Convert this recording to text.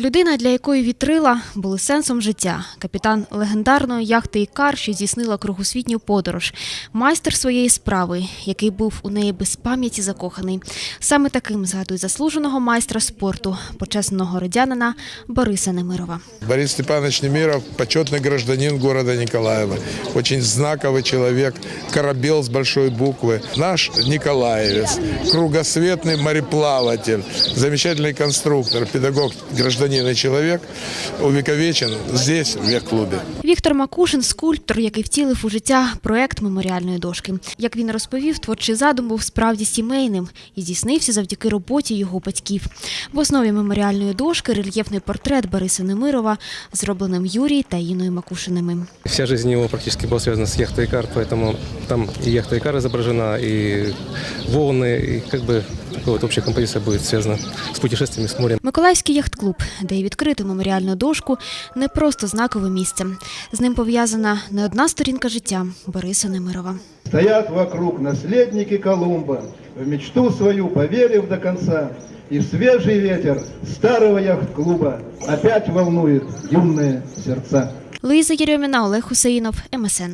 Людина, для якої вітрила були сенсом життя. Капітан легендарної яхти Ікар, що здійснила кругосвітню подорож. Майстер своєї справи, який був у неї без пам'яті закоханий. Саме таким згадує заслуженого майстра спорту, почесного родянина Бориса Немирова. Борис Степанович Немиров – почетный гражданин города Николаева. Очень знаковый человек, корабел с большой буквы. Наш николаевец, кругосветный мореплаватель, замечательный конструктор, педагог, гражданин и человек, увековечен здесь, в яхт-клубе. Віктор Макушин скульптор, який втілив у життя проект меморіальної дошки. Як він розповів, творчий задум був справді сімейним і здійснився завдяки роботі його батьків. В основі меморіальної дошки рельєфний портрет Бориса Немирова, зробленим Юрій та Іною Макушиними. Вся жизнь его практически была связана с яхтой Икар, поэтому там и яхта Икар изображена, и волны, и как бы такая вот общая композиция будет связана с путешествиями с морем. Миколаївський яхт-клуб, де й відкрито меморіальну дошку, не просто знакове місце. З ним пов'язана не одна сторінка життя Бориса Немирова. Стоят вокруг наследники Колумба, в мечту свою поверив до конца, и свежий ветер старого яхт-клуба опять волнует юные сердца. Луїза Єрьоміна, Олег Хусеїнов, МСН.